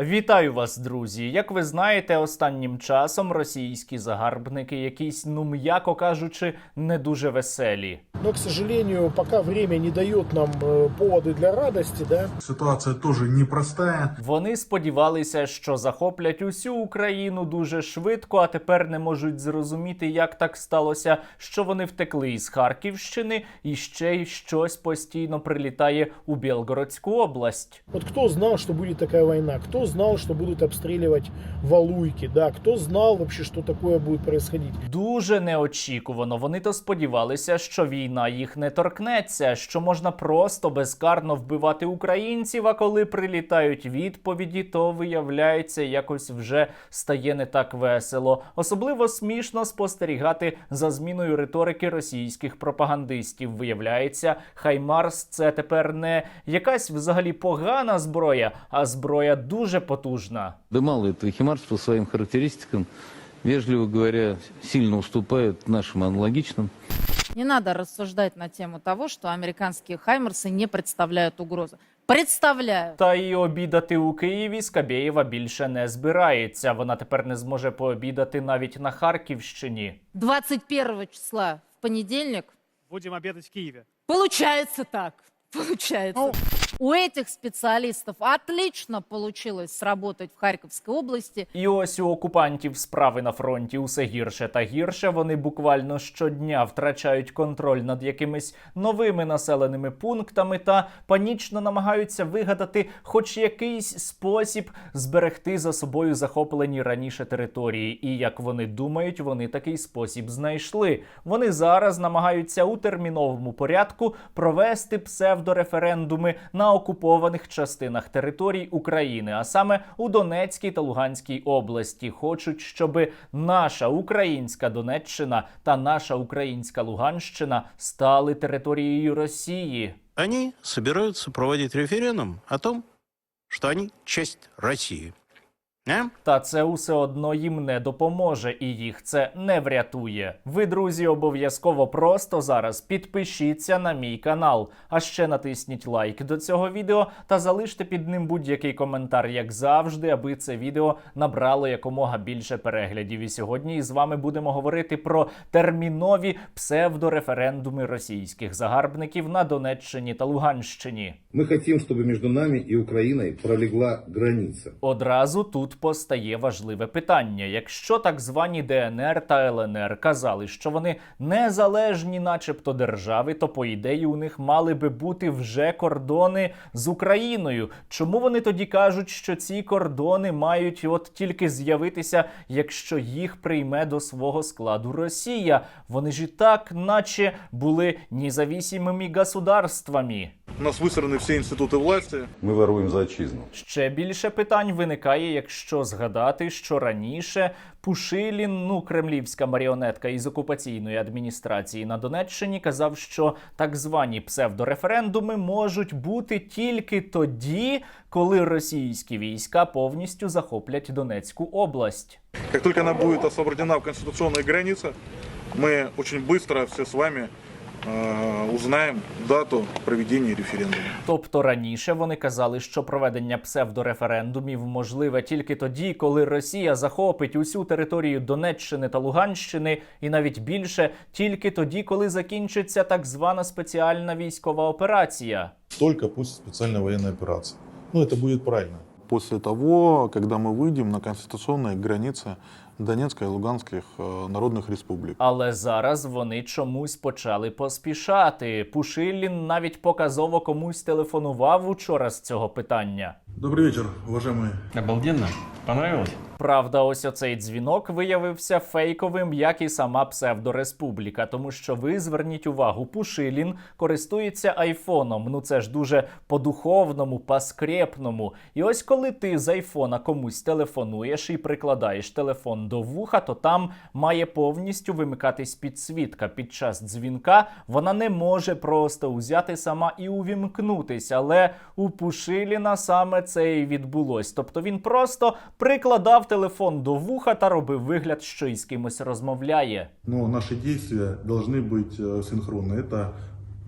Вітаю вас, друзі! Як ви знаєте, останнім часом російські загарбники якісь, ну м'яко кажучи, не дуже веселі. Но, к сожалению, пока время не дает нам э, поводы для радости, да, Ситуация тоже непростая. Вони сподівалися, що захоплять усю Україну дуже швидко, а тепер не можуть зрозуміти, як так сталося, що вони втекли із Харківщини і ще й щось постійно прилітає у Білгородську область. вот кто знал, что будет такая война, кто знал, что будут обстреливать Валуйки, да, кто знал вообще, что такое будет происходить. Дуже неочікувано. Вони то сподівалися, що війна їх не торкнеться, що можна просто безкарно вбивати українців. А коли прилітають відповіді, то виявляється, якось вже стає не так весело. Особливо смішно спостерігати за зміною риторики російських пропагандистів. Виявляється, Хаймарс це тепер не якась взагалі погана зброя, а зброя дуже потужна. Да мало этого, Химарс по своим характеристикам, вежливо говоря, сильно уступает нашим аналогичным. Не надо рассуждать на тему того, что американские «Хаймерсы» не представляют угрозы. Представляют. Та і обідати у Києві Скабєєва більше не збирається. Вона тепер не зможе пообідати навіть на Харківщині. 21 числа в понедельник Будем обедать в Киеве. получается так. Получается. У этих специалистов отлично получилось сработать в Харьковской области. І ось у окупантів справи на фронті усе гірше та гірше. Вони буквально щодня втрачають контроль над якимись новими населеними пунктами та панічно намагаються вигадати хоч якийсь спосіб зберегти за собою захоплені раніше території. І як вони думають, вони такий спосіб знайшли. Вони зараз намагаються у терміновому порядку провести псевдореферендуми на окупованих частинах територій України, а саме у Донецькій та Луганській області. Хочуть, щоб наша українська Донеччина та наша українська Луганщина стали територією Росії. Вони збираються проводити референдум о том, що вони часть России. А? Та це усе одно їм не допоможе, і їх це не врятує. Ви, друзі, обов'язково просто зараз підпишіться на мій канал, а ще натисніть лайк до цього відео та залиште під ним будь-який коментар, як завжди, аби це відео набрало якомога більше переглядів. І сьогодні з вами будемо говорити про термінові псевдореферендуми російських загарбників на Донеччині та Луганщині. Мы хотим, чтобы между нами и Украиной пролегла граница. Одразу тут постає важливе питання. Якщо так звані ДНР та ЛНР казали, що вони незалежні, начебто держави, то по ідеї у них мали би бути вже кордони з Україною. Чому вони тоді кажуть, що ці кордони мають от тільки з'явитися, якщо їх прийме до свого складу Росія? Вони ж і так, наче були независимими государствами. У нас высраны все институты власти. Мы воруем за отчизну. Ще більше питань виникає, якщо згадати, що раніше Пушилін, ну кремлівська маріонетка із окупаційної адміністрації на Донеччині, казав, що так звані псевдореферендуми можуть бути тільки тоді, коли російські війська повністю захоплять Донецьку область. Как только она будет освобождена в конституционной границе, мы очень быстро все с вами э, узнаем дату проведения референдума. Тобто раніше вони казали, що проведення псевдореферендумів можливе тільки тоді, коли Росія захопить усю територію Донеччини та Луганщини, і навіть більше тільки тоді, коли закінчиться так звана спеціальна військова операція. только после специальной военной операции. Ну, это будет правильно. После того, когда мы выйдем на конституционные границы Донецкой и Луганских э, народных республик. Але зараз вони чомусь почали поспішати. Пушилін навіть показово комусь телефонував учора з цього питання. Добрый вечер, уважаемые. Обалденно. Понравилось? Правда, ось оцей дзвінок виявився фейковим, як і сама псевдореспубліка. Тому що ви зверніть увагу, Пушилін користується айфоном. Ну це ж дуже по-духовному, по-скрепному. І ось коли ти з айфона комусь телефонуєш і прикладаєш телефон до вуха, то там має повністю вимикатись підсвітка. Під час дзвінка вона не може просто узяти сама і увімкнутись. Але у Пушиліна саме це і відбулось. Тобто він просто прикладав телефон до вуха та робив вигляд, що із кимось розмовляє. Но наши действия должны быть э, синхронны.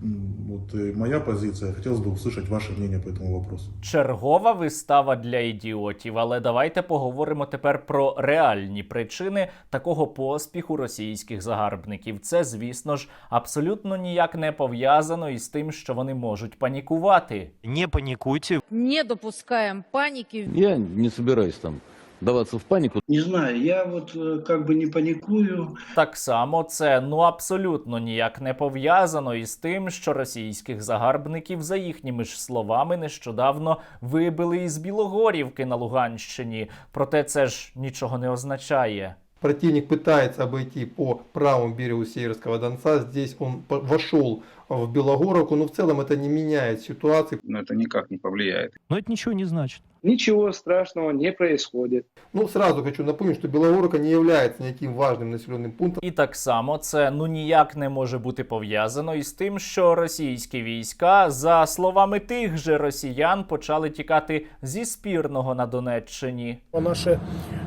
Это М, Вот и моя позиция. Хотелось бы услышать ваше мнение по этому вопросу. Чергова вистава для ідіотів. Але давайте поговоримо тепер про реальні причини такого поспіху російських загарбників. Це, звісно ж, абсолютно ніяк не пов'язано із тим, що вони можуть панікувати. Не паникуйте, Не допускаем паники. Я не собираюсь там даваться в паніку. Не знаю, я от э, как би не панікую. Так само це ну абсолютно ніяк не пов'язано із тим, що російських загарбників, за їхніми ж словами, нещодавно вибили із Білогорівки на Луганщині. Проте це ж нічого не означає. Противник пытается обойти по правому берегу Северского Донца. Здесь он по- вошел в Белогоровку, но в целом это не меняет ситуации. Но это никак не повлияет. но это ничего не значит. Ничего страшного не происходит. Ну, сразу хочу напомнить, что Белогоровка не является никаким важным населенным пунктом. І так само це ну ніяк не може бути пов'язано із тим, що російські війська, за словами тих же росіян, почали тікати зі спірного на Донеччині. Наши э,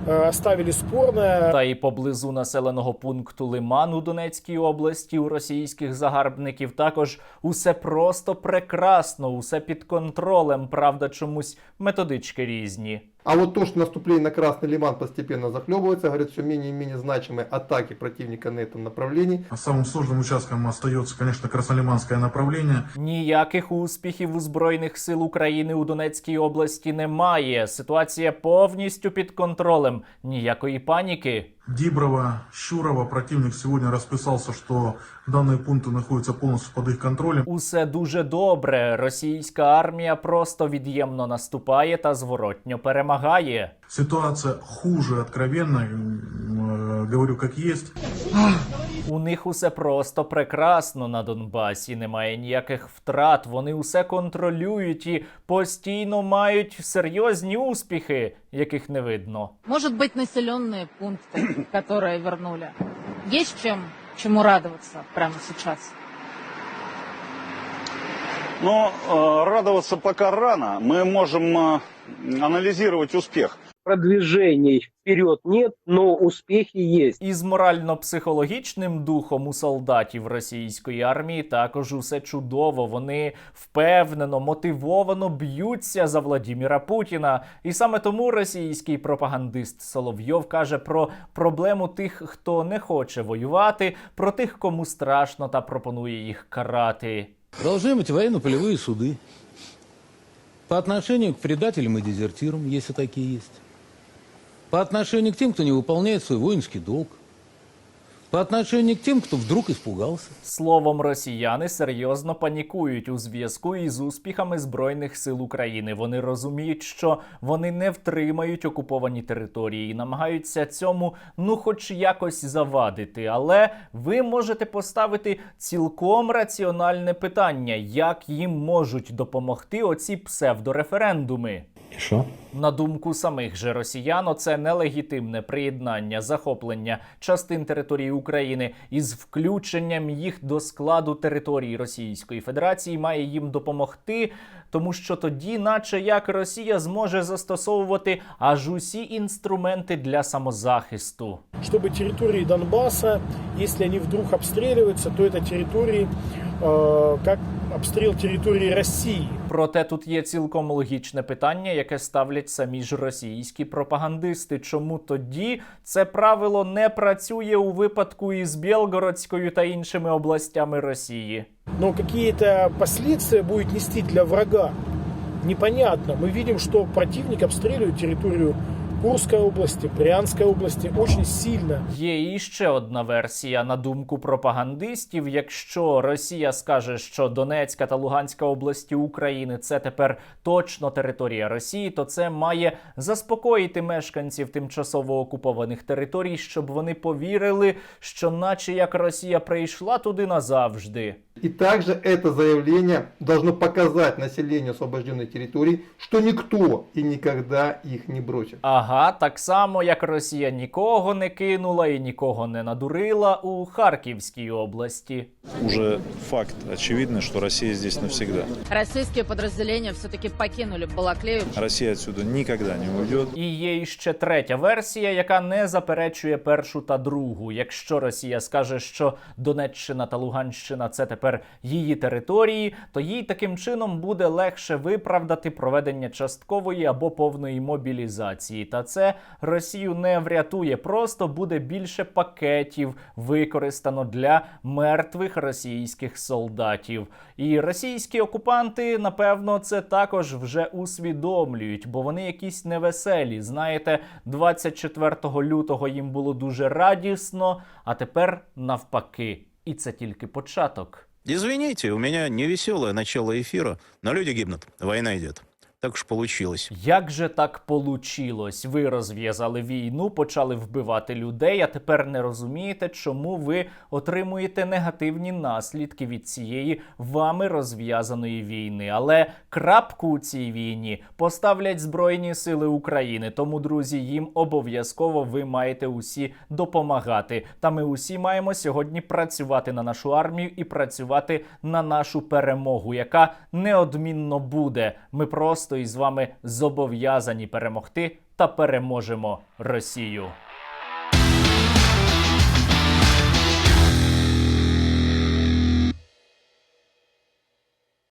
оставили спорное. Та й поблизу населеного пункту Лиман у Донецькій області у російських загарбників також усе просто прекрасно, усе під контролем. Правда, чомусь методички різні. А вот то, что наступление на Красный Лиман постепенно захлебывается, говорят, все менее и менее значимые атаки противника на этом направлении. А самым сложным участком остается, конечно, Краснолиманское направление. Ніяких успіхів у збройних сил України у Донецькій області немає. Ситуація повністю під контролем. Ніякої паніки. Диброво, Щурова. Противник сьогодні розписався, що дані пункти знаходяться повністю під їх контролем. Усе дуже добре. Російська армія просто від'ємно наступає та зворотньо перемагає. Ситуация хуже откровенно, м, э, говорю как есть. У них усе просто прекрасно на Донбасі. Немає ніяких втрат. Вони усе контролюють і постійно мають серйозні успіхи, яких не видно. Может быть, населенные пункты, которые вернули. Есть чем, чему радоваться прямо сейчас. Но э, радоваться пока рано. Мы можем э, анализировать успех. Продвижений вперед нет, но успехи есть. Із морально-психологічним духом у солдатів російської армії також усе чудово. Вони впевнено, мотивовано б'ються за Владіміра Путіна. І саме тому російський пропагандист Соловйов каже про проблему тих, хто не хоче воювати, про тих, кому страшно, та пропонує їх карати. Должны быть военно-полевые суды. По отношению к предателям и дезертирам, если такие есть. По отношению к тем, кто не выполняет свой воинский долг. По отношению к тем, кто вдруг испугался. Словом, росіяни серйозно панікують у зв'язку із успіхами збройних сил України. Вони розуміють, що вони не втримають окуповані території і намагаються цьому ну, хоч якось завадити. Але ви можете поставити цілком раціональне питання, як їм можуть допомогти оці псевдореферендуми. И что? На думку самих же росіян, це нелегітимне приєднання захоплення частин території України із включенням їх до складу території Російської Федерації має їм допомогти, тому що тоді, наче як Росія зможе застосовувати аж усі інструменти для самозахисту. Чтобы территории Донбасса, если они вдруг обстреливаются, то это территории, э, как обстрел территории России. Проте тут є цілком логічне питання, яке ставлять самі ж російські пропагандисти. Чому тоді це правило не працює у випадку із Білгородською та іншими областями Росії? Но какие-то последствия будет нести для врага. Непонятно. Мы видим, что противник обстреливает территорию Курской области, Брянской области очень сильно. Є і ще одна версія на думку пропагандистів. Якщо Росія скаже, що Донецька та Луганська області України це тепер точно територія Росії, то це має заспокоїти мешканців тимчасово окупованих територій, щоб вони повірили, що, наче як Росія прийшла туди назавжди. И также это заявление должно показать населению освобожденной территории, что никто и никогда их не бросит. Ага, так само як Росія нікого не кинула і нікого не надурила у Харківській області. Уже факт очевидный, что Россия здесь навсегда. Российские подразделения все-таки покинули Балаклею. Россия отсюда никогда не уйдет. І є іще третя версія, яка не заперечує першу та другу. Якщо Росія скаже, що Донеччина та Луганщина це тепер тепер її території, то їй таким чином буде легше виправдати проведення часткової або повної мобілізації. Та це Росію не врятує, просто буде більше пакетів використано для мертвих російських солдатів. І російські окупанти, напевно, це також вже усвідомлюють, бо вони якісь невеселі. Знаєте, 24 лютого їм було дуже радісно, а тепер навпаки. І це тільки початок. Извините, у меня не веселое начало эфира, но люди гибнут, война идет. Так уж получилось. Як же так получилось? Ви розв'язали війну, почали вбивати людей, а тепер не розумієте, чому ви отримуєте негативні наслідки від цієї вами розв'язаної війни. Але крапку у цій війні поставлять Збройні Сили України. Тому, друзі, їм обов'язково ви маєте усі допомагати. Та ми усі маємо сьогодні працювати на нашу армію і працювати на нашу перемогу, яка неодмінно буде. Ми просто із вами зобов'язані перемогти та переможемо Росію.